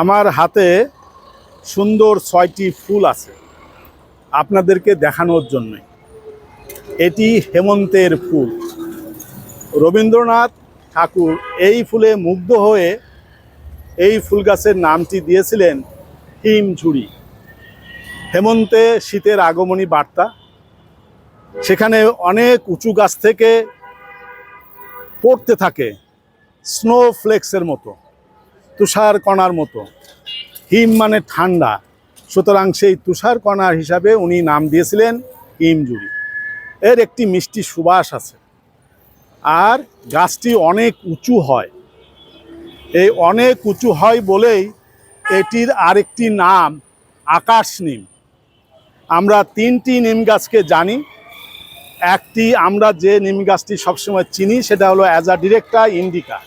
আমার হাতে সুন্দর ছয়টি ফুল আছে। আপনাদেরকে দেখানোর জন্য। এটি হেমন্তের ফুল। রবীন্দ্রনাথ ঠাকুর এই ফুলে মুগ্ধ হয়ে এই ফুল গাছের নামটি দিয়েছিলেন হিমঝুড়ি। হেমন্তে শীতের আগমনী বার্তা। সেখানে অনেক উঁচু গাছ থেকে পড়তে থাকে স্নো ফ্লেক্সের মতো। তুষার কণার মতো। হিম মানে ঠান্ডা। সুতরাং সেই তুষার কণার হিসাবে উনি নাম দিয়েছিলেন হিমজুড়ি এর একটি মিষ্টি সুবাস আছে। আর গাছটি অনেক উঁচু হয়। এই অনেক উঁচু হয় বলেই এটির আরেকটি নাম আকাশ নিম আমরা তিনটি নিম গাছকে জানি। একটি আমরা যে নিম গাছটি সবসময় চিনি, সেটা হলো অ্যাজ আ ডিরেক্টা ইন্ডিকা।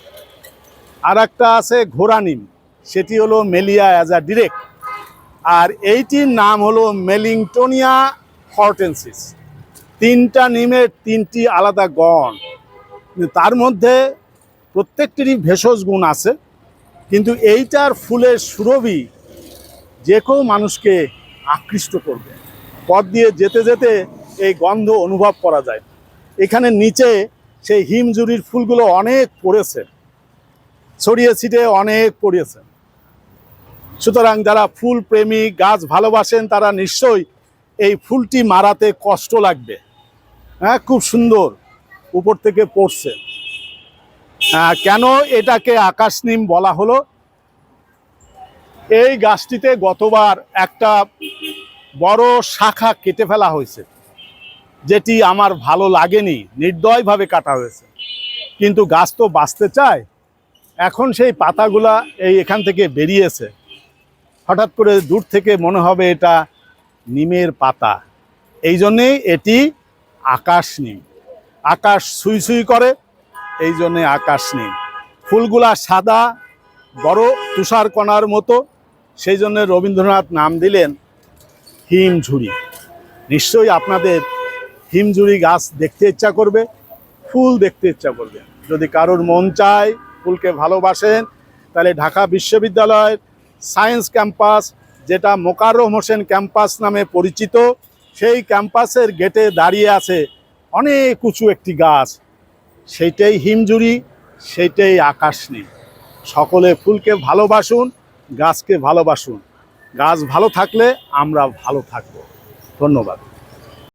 আর একটা আছে ঘোড়া নিম সেটি হলো মেলিয়া অ্যাজা ডিরেক্ট আর এইটির নাম হলো মেলিংটোনিয়া হর্টেন্সিস। তিনটা নিমের তিনটি আলাদা গণ তার মধ্যে প্রত্যেকটিরই ভেষজ গুণ আছে, কিন্তু এইটার ফুলের সুরভি যে কেউ মানুষকে আকৃষ্ট করবে। পথ দিয়ে যেতে যেতে এই গন্ধ অনুভব করা যায়। এখানে নিচে সেই হিমজুরির ফুলগুলো অনেক পড়েছে। ছড়িয়ে ছিটে অনেক পড়িয়েছে সুতরাং যারা ফুল প্রেমী গাছ ভালোবাসেন তারা নিশ্চয়ই এই ফুলটি মারাতে কষ্ট লাগবে। হ্যাঁ খুব সুন্দর উপর থেকে পড়ছে। আহ, কেন এটাকে আকাশ নিম বলা হলো? এই গাছটিতে গতবার একটা বড় শাখা কেটে ফেলা হয়েছে যেটি আমার ভালো লাগেনি নির্দয়ভাবে কাটা হয়েছে। কিন্তু গাছ তো বাঁচতে চায় এখন সেই পাতাগুলা এই এখান থেকে বেরিয়েছে। হঠাৎ করে দূর থেকে মনে হবে এটা নিমের পাতা। এই জন্যেই এটি আকাশ নিম। আকাশ সুই সুই করে, এই জন্যে আকাশ নিম। ফুলগুলা সাদা, বড় তুষার কণার মতো। সেই জন্য রবীন্দ্রনাথ নাম দিলেন হিমঝুড়ি। নিশ্চয়ই আপনাদের হিমঝুড়ি গাছ দেখতে ইচ্ছা করবে, ফুল দেখতে ইচ্ছা করবে। যদি কারোর মন চায় ফুলকে ভালোবাসেন। তাহলে ঢাকা বিশ্ববিদ্যালয়ের সায়েন্স ক্যাম্পাস, যেটা মোকাররম হোসেন ক্যাম্পাস নামে পরিচিত, সেই ক্যাম্পাসের গেটে দাঁড়িয়ে আছে অনেক উঁচু একটি গাছ। সেইটাই হিমজুড়ি সেইটাই আকাশ নেই সকলে ফুলকে ভালোবাসুন, গাছকে ভালোবাসুন। গাছ ভালো থাকলে আমরা ভালো থাকব। ধন্যবাদ।